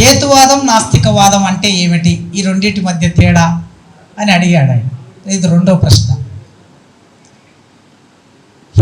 హేతువాదం నాస్తికవాదం అంటే ఏమిటి? ఈ రెండింటి మధ్య తేడా? అని అడిగాడు ఆయన. ఇది రెండో ప్రశ్న.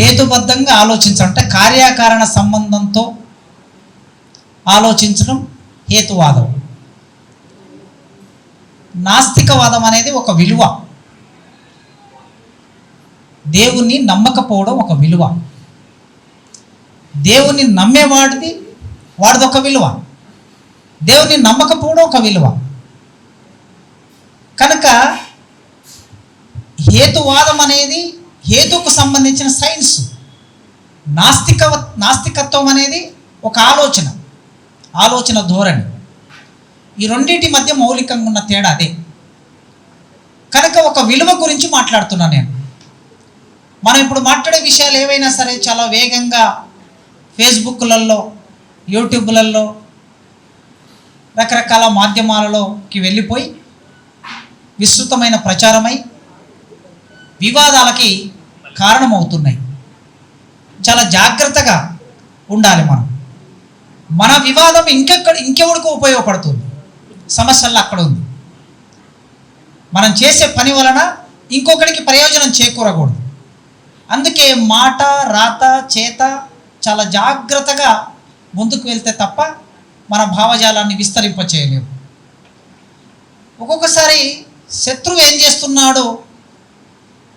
హేతుబద్ధంగా ఆలోచించడం అంటే కార్యకారణ సంబంధంతో ఆలోచించడం హేతువాదం. నాస్తికవాదం అనేది ఒక విలువ. దేవుణ్ణి నమ్మకపోవడం ఒక విలువ. దేవుణ్ణి నమ్మేవాడిది వాడిది ఒక విలువ. దేవుని నమ్మకపోవడం ఒక విలువ. కనుక హేతువాదం అనేది హేతుకు సంబంధించిన సైన్స్. నాస్తిక నాస్తికత్వం అనేది ఒక ఆలోచన. ఆలోచన ధోరణి. ఈ రెండింటి మధ్య మౌలికంగా ఉన్న తేడా అదే. కనుక ఒక విలువ గురించి మాట్లాడుతున్నాను నేను. మనం ఇప్పుడు మాట్లాడే విషయాలు ఏవైనా సరే చాలా వేగంగా ఫేస్బుక్లలో యూట్యూబ్లలో రకరకాల మాధ్యమాలలోకి వెళ్ళిపోయి విస్తృతమైన ప్రచారమై వివాదాలకి కారణమవుతున్నాయి. చాలా జాగ్రత్తగా ఉండాలి మనం. మన వివాదం ఇంకెక్కడ ఇంకెవడికి ఉపయోగపడుతుంది. సమస్యల్లో అక్కడ ఉంది. మనం చేసే పని వలన ఇంకొకరికి ప్రయోజనం చేకూరకూడదు. అందుకే మాట రాత చేత చాలా జాగ్రత్తగా ముందుకు వెళ్తే తప్ప మన భావజాలాన్ని విస్తరింపచేయలేము. ఒక్కొక్కసారి శత్రువు ఏం చేస్తున్నాడో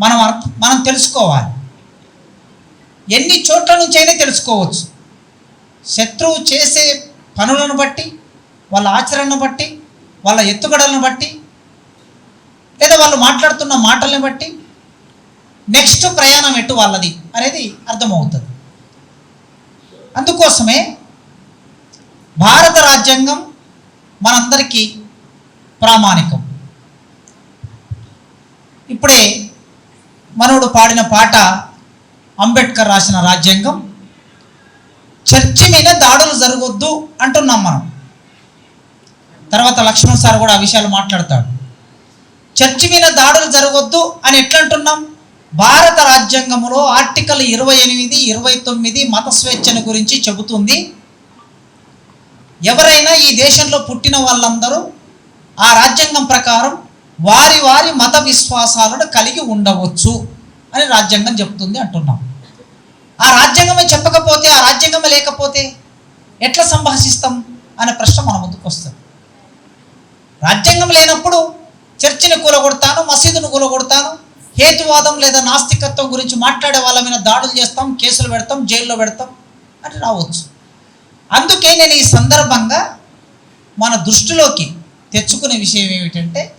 మనం మనం తెలుసుకోవాలి. ఎన్ని చోట్ల నుంచైనా తెలుసుకోవచ్చు. శత్రువు చేసే పనులను బట్టి వాళ్ళ ఆచరణను బట్టి వాళ్ళ ఎత్తుగడలను బట్టి లేదా వాళ్ళు మాట్లాడుతున్న మాటల్ని బట్టి నెక్స్ట్ ప్రయాణం ఎటు వాళ్ళది అనేది అర్థమవుతుంది. అందుకోసమే భారత రాజ్యాంగం మనందరికీ ప్రామాణికం. ఇప్పుడే మనోడు పాడిన పాట అంబేద్కర్ రాసిన రాజ్యాంగం. చర్చి మీద దాడులు జరగొద్దు అంటున్నాం మనం. తర్వాత లక్ష్మణ్ సార్ కూడా ఆ విషయాలు మాట్లాడతాడు. చర్చి మీద దాడులు జరగొద్దు అని ఎట్లా అంటున్నాం భారత రాజ్యాంగంలో ఆర్టికల్ ఇరవై ఎనిమిది ఇరవై తొమ్మిది మత స్వేచ్ఛను గురించి చెబుతుంది. ఎవరైనా ఈ దేశంలో పుట్టిన వాళ్ళందరూ ఆ రాజ్యాంగం ప్రకారం వారి వారి మత విశ్వాసాలను కలిగి ఉండవచ్చు అని రాజ్యాంగం చెప్తుంది అంటున్నాం. ఆ రాజ్యాంగమే చెప్పకపోతే ఆ రాజ్యాంగమే లేకపోతే ఎట్లా సంభాషిస్తాం అనే ప్రశ్న మన ముందుకు వస్తుంది. రాజ్యాంగం లేనప్పుడు చర్చిని కూలగొడతాను మసీదును కూలగొడతాను హేతువాదం లేదా నాస్తికత్వం గురించి మాట్లాడే వాళ్ళ మీద దాడులు చేస్తాం కేసులు పెడతాం జైల్లో పెడతాం అని రావచ్చు. అందుకే నేను ఈ సందర్భంగా మన దృష్టిలోకి తెచ్చుకునే విషయం ఏమిటంటే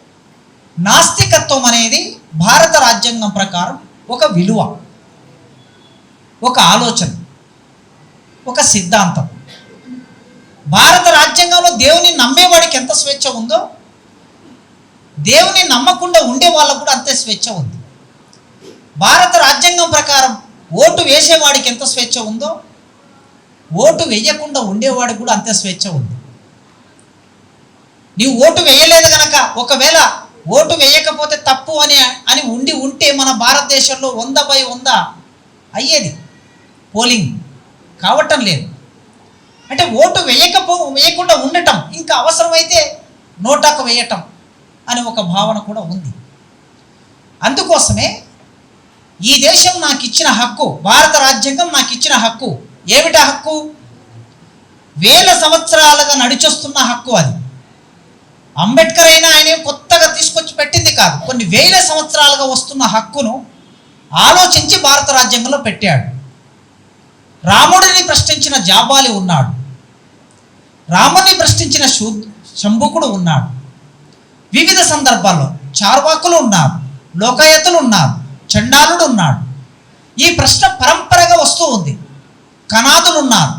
నాస్తికత్వం అనేది భారత రాజ్యాంగం ప్రకారం ఒక విలువ ఒక ఆలోచన ఒక సిద్ధాంతం. భారత రాజ్యాంగంలో దేవుని నమ్మేవాడికి ఎంత స్వేచ్ఛ ఉందో దేవుని నమ్మకుండా ఉండే వాళ్ళకు కూడా అంతే స్వేచ్ఛ ఉంది. భారత రాజ్యాంగం ప్రకారం ఓటు వేసేవాడికి ఎంత స్వేచ్ఛ ఉందో ఓటు వేయకుండా ఉండేవాడికి కూడా అంతే స్వేచ్ఛ ఉంది. నీవు ఓటు వేయలేదు గనక ఒకవేళ ఓటు వేయకపోతే తప్పు అని అని ఉండి ఉంటే మన భారతదేశంలో వంద బై వంద అయ్యేది. పోలింగ్ కావటం లేదు. అంటే ఓటు వేయకపో వేయకుండా ఉండటం ఇంకా అవసరమైతే నోటాకు వేయటం అనే ఒక భావన కూడా ఉంది. అందుకోసమే ఈ దేశం నాకు ఇచ్చిన హక్కు భారత రాజ్యాంగం నాకు ఇచ్చిన హక్కు ఏమిటా హక్కు? వేల సంవత్సరాలుగా నడిచొస్తున్న హక్కు అది. అంబేద్కర్ అయినా ఆయన కొత్తగా తీసుకొచ్చి పెట్టింది కాదు. కొన్ని వేల సంవత్సరాలుగా వస్తున్న హక్కును ఆలోచించి భారత రాజ్యాంగంలో పెట్టాడు. రాముడిని ప్రశ్నించిన జాబాలి ఉన్నాడు. రాముని ప్రశ్నించిన శూ శంభుకుడు ఉన్నాడు. వివిధ సందర్భాల్లో చార్వాకులు ఉన్నారు లోకాయతులు ఉన్నారు చండాలుడు ఉన్నాడు. ఈ ప్రశ్న పరంపరగా వస్తూ ఉంది. కనాదులు ఉన్నారు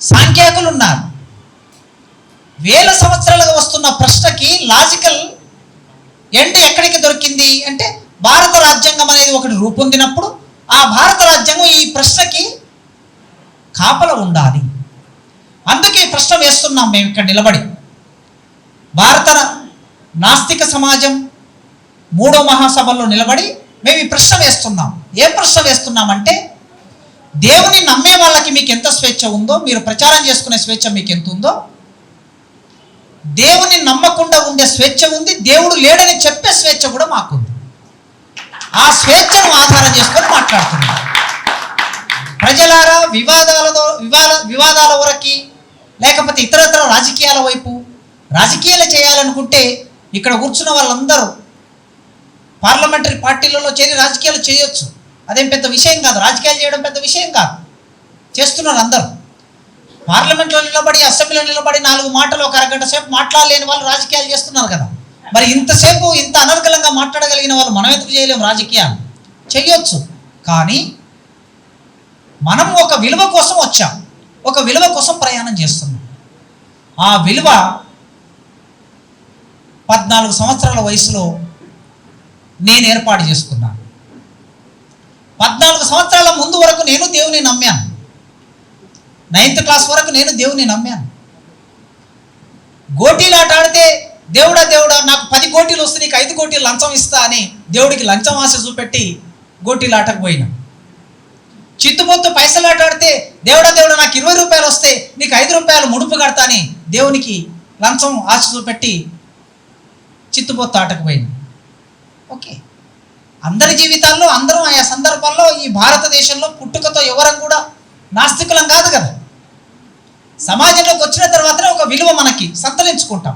సాంఖ్యాకులు ఉన్నారు వేల సంవత్సరాలుగా వస్తున్న ప్రశ్నకి లాజికల్ ఎండ్ ఎక్కడికి దొరికింది అంటే భారత రాజ్యాంగం అనేది ఒకటి రూపొందినప్పుడు ఆ భారత రాజ్యాంగం ఈ ప్రశ్నకి కాపల ఉండాలి. అందుకే ప్రశ్న వేస్తున్నాం మేము ఇక్కడ నిలబడి. భారత నాస్తిక సమాజం మూడో మహాసభల్లో నిలబడి మేము ఈ ప్రశ్న వేస్తున్నాం. ఏం ప్రశ్న వేస్తున్నామంటే దేవుని నమ్మే వాళ్ళకి మీకు ఎంత స్వేచ్ఛ ఉందో మీరు ప్రచారం చేసుకునే స్వేచ్ఛ మీకు ఎంత ఉందో దేవుని నమ్మకుండా ఉండే స్వేచ్ఛ ఉంది దేవుడు లేడని చెప్పే స్వేచ్ఛ కూడా మాకుంది. ఆ స్వేచ్ఛను ఆధారం చేసుకొని మాట్లాడుతున్నాం. ప్రజలారా వివాదాలతో వివాద వివాదాల వరకి లేకపోతే ఇతరత్ర రాజకీయాల వైపు రాజకీయాలు చేయాలనుకుంటే ఇక్కడ కూర్చున్న వాళ్ళందరూ పార్లమెంటరీ పార్టీలలో చేరి రాజకీయాలు చేయొచ్చు. అదేం పెద్ద విషయం కాదు. రాజకీయాలు చేయడం పెద్ద విషయం కాదు. చేస్తున్నారు అందరూ. పార్లమెంట్లో నిలబడి అసెంబ్లీలో నిలబడి నాలుగు మాటలు ఒక అరగంట సేపు మాట్లాడలేని వాళ్ళు రాజకీయాలు చేస్తున్నారు కదా. మరి ఇంతసేపు ఇంత అనర్గలంగా మాట్లాడగలిగిన వాళ్ళు మనం ఎందుకు చేయలేము రాజకీయాలు? చెయ్యొచ్చు. కానీ మనం ఒక విలువ కోసం వచ్చాం. ఒక విలువ కోసం ప్రయాణం చేస్తున్నాం. ఆ విలువ పద్నాలుగు సంవత్సరాల వయసులో నేను ఏర్పాటు చేసుకున్నాను. పద్నాలుగు సంవత్సరాల ముందు వరకు నేను దేవుని నమ్మాను. నైన్త్ క్లాస్ వరకు నేను దేవుని నమ్మాను. గోటీలాట ఆడితే దేవుడా దేవుడా నాకు పది కోటీలు వస్తే నీకు ఐదు కోటీలు లంచం ఇస్తా అని దేవుడికి లంచం ఆశ చూపెట్టి గోటీలాటకు పోయినా. చిత్తుమొత్తు పైసలు ఆట ఆడితే దేవుడా దేవుడా నాకు ఇరవై రూపాయలు వస్తే నీకు ఐదు రూపాయలు ముడుపు కడతా అని దేవునికి లంచం ఆశ చూపెట్టి చిత్తుపొత్తు ఆటకు పోయినా. ఓకే అందరి జీవితాల్లో అందరం ఆయా సందర్భాల్లో ఈ భారతదేశంలో పుట్టుకతో ఎవరం కూడా నాస్తికులం కాదు కదా. సమాజంలోకి వచ్చిన తర్వాతనే ఒక విలువ మనకి సంతరించుకుంటాం.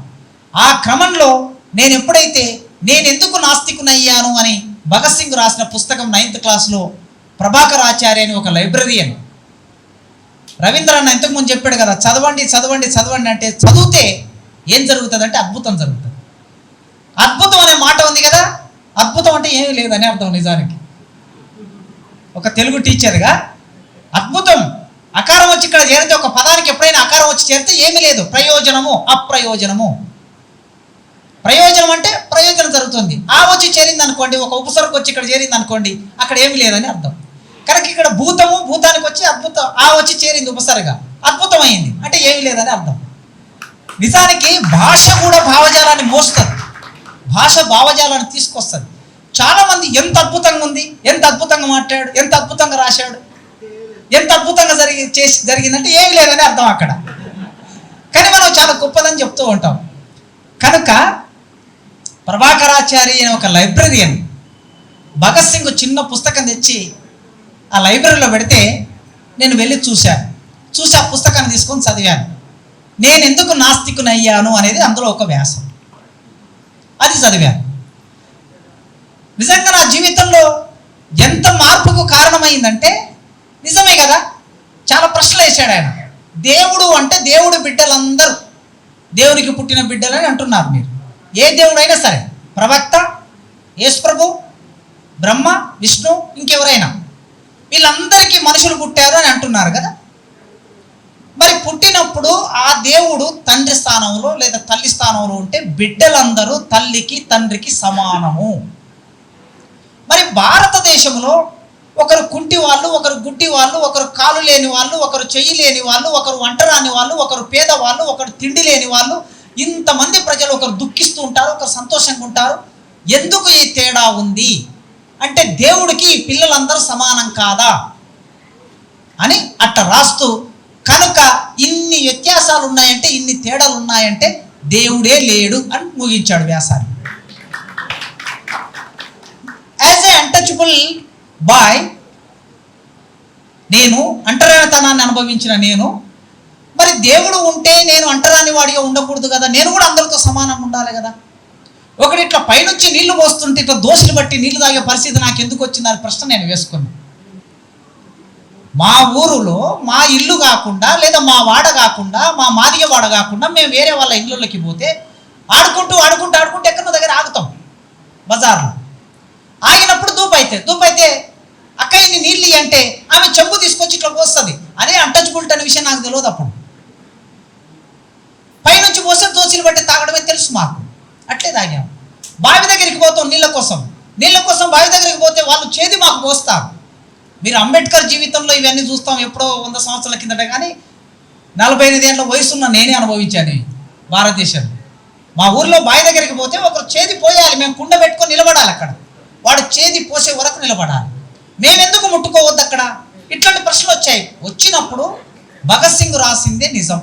ఆ క్రమంలో నేను ఎప్పుడైతే నేను ఎందుకు నాస్తికునయ్యాను అని భగత్ సింగ్ రాసిన పుస్తకం నైన్త్ క్లాస్లో ప్రభాకర్ ఆచార్య అని ఒక లైబ్రరీయన్. రవీంద్రన్న ఇంతకుముందు చెప్పాడు కదా చదవండి చదవండి చదవండి అంటే చదివితే ఏం జరుగుతుంది అంటే అద్భుతం జరుగుతుంది. అద్భుతం అనే మాట ఉంది కదా అద్భుతం అంటే ఏమీ లేదని అర్థం నిజానికి. ఒక తెలుగు టీచర్గా అద్భుతం. అకారం వచ్చి ఇక్కడ చేరితే ఒక పదానికి ఎప్పుడైనా అకారం వచ్చి చేరితే ఏమీ లేదు. ప్రయోజనము అప్రయోజనము. ప్రయోజనం అంటే ప్రయోజనం జరుగుతుంది. ఆ వచ్చి చేరింది అనుకోండి ఒక ఉపసర్గ వచ్చి ఇక్కడ చేరింది అనుకోండి అక్కడ ఏమీ లేదని అర్థం. కనుక ఇక్కడ భూతము భూతానికి వచ్చి అద్భుతం ఆ వచ్చి చేరింది ఉపసర్గ. అద్భుతమైంది. అంటే ఏమీ లేదని అర్థం. నిజానికి భాష కూడా భావజాలాన్ని మోస్తుంది. భాష భావజాలాన్ని తీసుకొస్తుంది. చాలామంది ఎంత అద్భుతంగా ఉంది ఎంత అద్భుతంగా మాట్లాడు ఎంత అద్భుతంగా రాశాడు ఎంత అద్భుతంగా జరిగి చేసి జరిగిందంటే ఏమీ లేదని అర్థం అక్కడ. కానీ మనం చాలా గొప్పదని చెప్తూ ఉంటాం. కనుక ప్రభాకరాచారి అనే ఒక లైబ్రరీయన్ భగత్ సింగ్ చిన్న పుస్తకం తెచ్చి ఆ లైబ్రరీలో పెడితే నేను వెళ్ళి చూశాను. చూసి ఆ పుస్తకాన్ని తీసుకొని చదివాను. నేను ఎందుకు నాస్తికునయ్యాను అనేది అందులో ఒక వ్యాసం. అది చదివాను నిజంగా నా జీవితంలో ఎంత మార్పుకు కారణమైందంటే నిజమే కదా? చాలా ప్రశ్నలు వేశాడు ఆయన. దేవుడు అంటే దేవుడు బిడ్డలందరూ. దేవునికి పుట్టిన బిడ్డలని అంటున్నారు మీరు. ఏ దేవుడైనా సరే ప్రవక్త యేసుప్రభు బ్రహ్మ విష్ణు ఇంకెవరైనా. వీళ్ళందరికీ మనుషులు పుట్టారు అని అంటున్నారు కదా? మరి పుట్టినప్పుడు ఆ దేవుడు తండ్రి స్థానంలో లేదా తల్లి స్థానంలో ఉంటే బిడ్డలందరూ తల్లికి తండ్రికి సమానము. మరి భారతదేశంలో ఒకరు కుంటి వాళ్ళు ఒకరు గుడ్డి వాళ్ళు ఒకరు కాలు లేని వాళ్ళు ఒకరు చెయ్యి లేని వాళ్ళు ఒకరు వంటరాని వాళ్ళు ఒకరు పేదవాళ్ళు ఒకరు తిండి లేని వాళ్ళు ఇంతమంది ప్రజలు ఒకరు దుఃఖిస్తూ ఉంటారు ఒకరు సంతోషంగా ఉంటారు. ఎందుకు ఈ తేడా ఉంది? అంటే దేవుడికి పిల్లలందరూ సమానం కాదా? అని అట్ట రాస్తూ కనుక ఇన్ని వ్యత్యాసాలు ఉన్నాయంటే ఇన్ని తేడాలు ఉన్నాయంటే దేవుడే లేడు అని ముగించాడు వ్యాసాన్ని యాజ్ ఏ అన్టచబుల్ బాయ్ నేను అంటరానితనాన్ని అనుభవించిన నేను మరి దేవుడు ఉంటే నేను అంటరాని వాడిగా ఉండకూడదు కదా? నేను కూడా అందరితో సమానం ఉండాలి కదా? ఒకటి ఇట్లా పైనుంచి నీళ్ళు పోస్తుంటే ఇట్లా దోషులు బట్టి నీళ్ళు తాగే పరిస్థితి నాకు ఎందుకు వచ్చింది ప్రశ్న నేను వేసుకున్నాను మా ఊరులో మా ఇల్లు కాకుండా లేదా మా వాడ కాకుండా మా మాదిగ వాడ కాకుండా మేము వేరే వాళ్ళ ఇళ్ళలోకి పోతే ఆడుకుంటూ ఆడుకుంటూ ఆడుకుంటూ ఎక్కడో దగ్గర ఆగుతాం బజార్లో. ఆగినప్పుడు దూపు అయితే దూపు అయితే అక్కయ్యని నీళ్ళు అంటే ఆమె చెంబు తీసుకొచ్చి ఇట్లా పోస్తుంది. అదే అంటచుకుంటున్న విషయం నాకు తెలియదు అప్పుడు. పైనుంచి పోస్తే దోచులు బట్టి తాగడమే తెలుసు మాకు. అట్లే తాగాము బావి దగ్గరికి పోతాం నీళ్ళ కోసం. నీళ్ళ కోసం బావి దగ్గరికి పోతే వాళ్ళు చేది మాకు పోస్తారు. మీరు అంబేద్కర్ జీవితంలో ఇవన్నీ చూస్తాం ఎప్పుడో వంద సంవత్సరాల కిందట కానీ నలభై ఎనిమిది ఏళ్ళ వయసున్న నేనే అనుభవించాను భారతదేశం మా ఊర్లో బావి దగ్గరికి పోతే ఒకరు చేది పోయాలి మేము కుండ పెట్టుకొని నిలబడాలి అక్కడ. వాడు చేది పోసే వరకు నిలబడాలి. మేమెందుకు ముట్టుకోవద్దు అక్కడ? ఇట్లాంటి ప్రశ్నలు వచ్చాయి. వచ్చినప్పుడు భగత్ సింగ్ రాసిందే నిజం.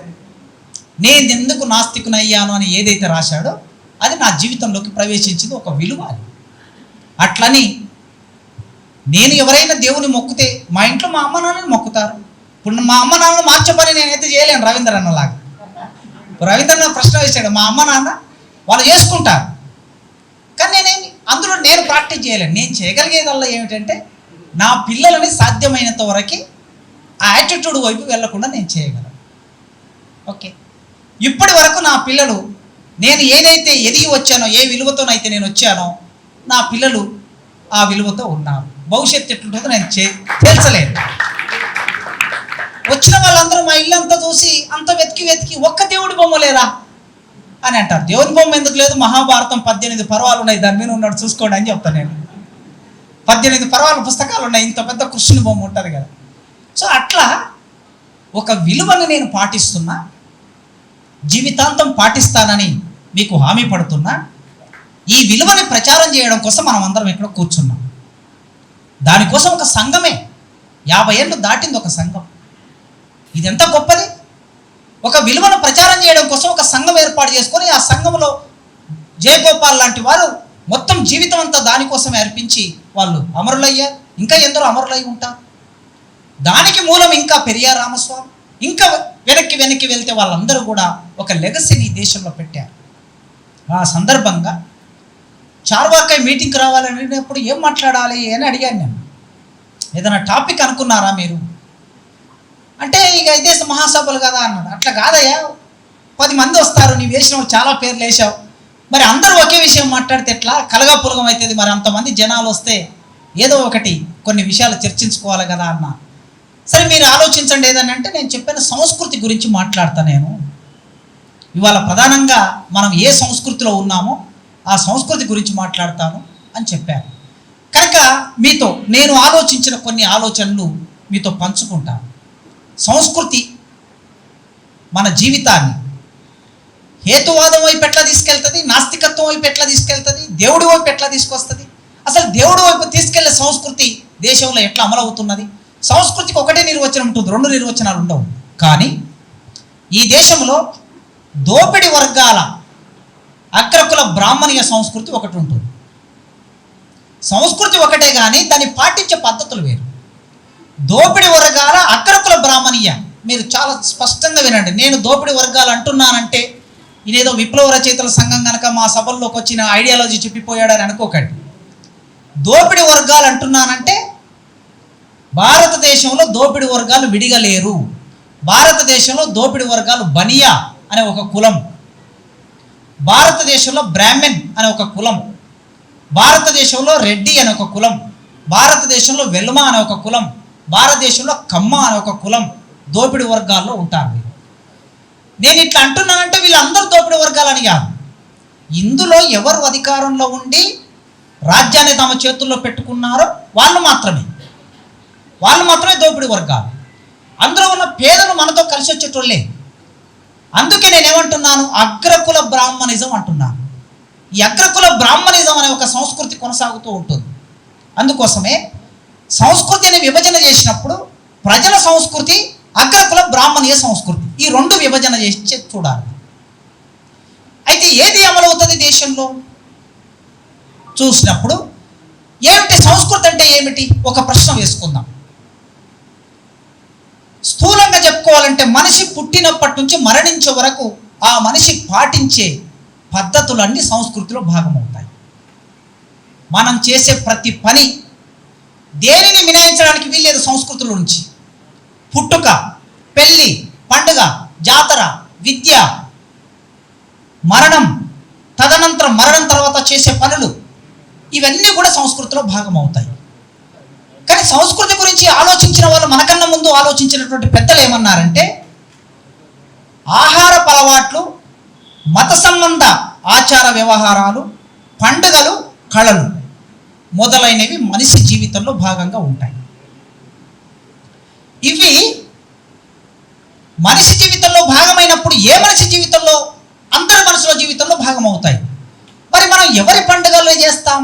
నేను ఎందుకు నాస్తికునయ్యాను అని ఏదైతే రాశాడో అది నా జీవితంలోకి ప్రవేశించింది ఒక విలువ అట్లని నేను ఎవరైనా దేవుని మొక్కితే మా ఇంట్లో మా అమ్మ నాన్నని మొక్కుతారు. ఇప్పుడు మా అమ్మ నాన్న మార్చే పని నేనైతే చేయలేను రవీంద్ర అన్నలాగా. రవీంద్ర అన్న ప్రశ్న వేశాడు మా అమ్మ నాన్న వాళ్ళు చేసుకుంటారు. కానీ నేనేమి అందులో నేను ప్రాక్టీస్ చేయలేను. నేను చేయగలిగేదల్లా ఏమిటంటే నా పిల్లలని సాధ్యమైనంత వరకు ఆ యాటిట్యూడ్ వైపు వెళ్ళకుండా నేను చేయగలను. ఓకే. ఇప్పటి వరకు నా పిల్లలు నేను ఏదైతే ఎదిగి వచ్చానో ఏ విలువతోనైతే నేను వచ్చానో నా పిల్లలు ఆ విలువతో ఉన్నారు. భవిష్యత్తు ఎట్లుంటుందో నేను చే తెలుసలేదు వచ్చిన వాళ్ళందరూ మా ఇల్లు అంతా చూసి అంత వెతికి వెతికి ఒక్క దేవుడి బొమ్మ లేరా అని అంటారు. దేవుని బొమ్మ ఎందుకు లేదు? మహాభారతం పద్దెనిమిది పర్వాలు ఉన్నాయి. దాని మీద ఉన్నాడు చూసుకోండి అని చెప్తాను నేను. పద్దెనిమిది పర్వాల పుస్తకాలు ఉన్నాయి. ఇంత పెద్ద కృష్ణుని బొమ్మ ఉంటుంది కదా. సో అట్లా ఒక విలువను నేను పాటిస్తున్నా జీవితాంతం పాటిస్తానని మీకు హామీ పడుతున్నా ఈ విలువని ప్రచారం చేయడం కోసం మనం అందరం ఇక్కడ కూర్చున్నాం. దానికోసం ఒక సంఘమే. యాభై ఏళ్ళు దాటింది ఒక సంఘం. ఇది ఎంత గొప్పది? ఒక విలువను ప్రచారం చేయడం కోసం ఒక సంఘం ఏర్పాటు చేసుకొని ఆ సంఘంలో జయగోపాల్ లాంటి వారు మొత్తం జీవితం అంతా దానికోసం అర్పించి వాళ్ళు అమరులయ్యారు. ఇంకా ఎందరో అమరులై ఉంటారు దానికి మూలం ఇంకా పెరియార్ రామస్వామి. ఇంకా వెనక్కి వెనక్కి వెళ్తే వాళ్ళందరూ కూడా ఒక లెగసీని దేశంలో పెట్టారు. ఆ సందర్భంగా చార్వాకాయ మీటింగ్కి రావాలనేటప్పుడు ఏం మాట్లాడాలి అని అడిగాను నేను. ఏదైనా టాపిక్ అనుకున్నారా మీరు? అంటే ఇక ఇదే మహాసభలు కదా అన్నాడు. అట్లా కాదయ్యా. పది మంది వస్తారు నీ వేసినావు చాలా పేర్లు వేసావు మరి అందరూ ఒకే విషయం మాట్లాడితే ఎట్లా? కలగపులగం అవుతుంది మరి అంతమంది జనాలు వస్తే ఏదో ఒకటి కొన్ని విషయాలు చర్చించుకోవాలి కదా అన్న. సరే మీరు ఆలోచించండి ఏదని అంటే నేను చెప్పిన సంస్కృతి గురించి మాట్లాడతా నేను. ఇవాళ ప్రధానంగా మనం ఏ సంస్కృతిలో ఉన్నామో ఆ సంస్కృతి గురించి మాట్లాడతాను అని చెప్పాను కనుక మీతో నేను ఆలోచించిన కొన్ని ఆలోచనలు మీతో పంచుకుంటాను. సంస్కృతి మన జీవితాన్ని హేతువాదం వైపు ఎట్లా తీసుకెళ్తుంది నాస్తికత్వం వైపు ఎట్లా తీసుకెళ్తుంది దేవుడి వైపు ఎట్లా తీసుకొస్తుంది? అసలు దేవుడి వైపు తీసుకెళ్ళే సంస్కృతి దేశంలో ఎట్లా అమలవుతున్నది? సంస్కృతికి ఒకటే నిర్వచనం ఉంటుంది రెండు నిర్వచనాలు ఉండవు. కానీ ఈ దేశంలో దోపిడి వర్గాల అగ్రకుల బ్రాహ్మణీయ సంస్కృతి ఒకటి ఉంటుంది. సంస్కృతి ఒకటే కానీ దాన్ని పాటించే పద్ధతులు వేరు. దోపిడి వర్గాల అగ్రకుల బ్రాహ్మణీయ మీరు చాలా స్పష్టంగా వినండి. నేను దోపిడి వర్గాలు అంటున్నానంటే ఇదేదో విప్లవ రచయితల సంఘం కనుక మా సభల్లోకి వచ్చిన ఐడియాలజీ చెప్పిపోయాడని అనుకోకండి. దోపిడి వర్గాలు అంటున్నానంటే భారతదేశంలో దోపిడి వర్గాలు విడిగా లేరు భారతదేశంలో దోపిడి వర్గాలు బనియా అనే ఒక కులం భారతదేశంలో బ్రాహ్మణ్ అనే ఒక కులం. భారతదేశంలో రెడ్డి అనే ఒక కులం. భారతదేశంలో వెల్మ అనే ఒక కులం. భారతదేశంలో కమ్మ అనే ఒక కులం. దోపిడి వర్గాల్లో ఉంటారు నేను ఇట్లా అంటున్నానంటే వీళ్ళందరూ దోపిడి వర్గాలని కాదు. ఇందులో ఎవరు అధికారంలో ఉండి రాజ్యాన్ని తమ చేతుల్లో పెట్టుకున్నారో వాళ్ళు మాత్రమే. వాళ్ళు మాత్రమే దోపిడి వర్గాలు. అందులో ఉన్న పేదలు మనతో కలిసి వచ్చేటోళ్ళే అందుకే నేను ఏమంటున్నాను అగ్రకుల బ్రాహ్మణిజం అంటున్నాను. ఈ అగ్రకుల బ్రాహ్మణిజం అనే ఒక సంస్కృతి కొనసాగుతూ ఉంటుంది. అందుకోసమే సంస్కృతిని విభజన చేసినప్పుడు ప్రజల సంస్కృతి అగ్రకుల బ్రాహ్మణీయ సంస్కృతి ఈ రెండు విభజన చేసి చూడాలి. అయితే ఏది అమలవుతుంది దేశంలో? చూసినప్పుడు ఏమిటి సంస్కృతి అంటే ఏమిటి? ఒక ప్రశ్న వేసుకుందాం. స్థూలంగా చెప్పుకోవాలంటే మనిషి పుట్టినప్పటి నుంచి మరణించే వరకు ఆ మనిషి పాటించే పద్ధతులన్నీ సంస్కృతిలో భాగమవుతాయి. మనం చేసే ప్రతి పని దేనిని మినాయించడానికి వీల్లేదు సంస్కృతుల నుంచి. పుట్టుక పెళ్ళి పండుగ జాతర విద్య మరణం తదనంతరం మరణం తర్వాత చేసే పనులు ఇవన్నీ కూడా సంస్కృతిలో భాగమవుతాయి. కానీ సంస్కృతి గురించి ఆలోచించిన వాళ్ళు మనకన్నా ముందు ఆలోచించినటువంటి పెద్దలు ఏమన్నారంటే ఆహార అలవాట్లు మత సంబంధ ఆచార వ్యవహారాలు పండుగలు కళలు మొదలైనవి మనిషి జీవితంలో భాగంగా ఉంటాయి. ఇవి మనిషి జీవితంలో భాగమైనప్పుడు ఏ మనిషి జీవితంలో అందరి మనుషుల జీవితంలో భాగమవుతాయి. మరి మనం ఎవరి పండుగలు చేస్తాం?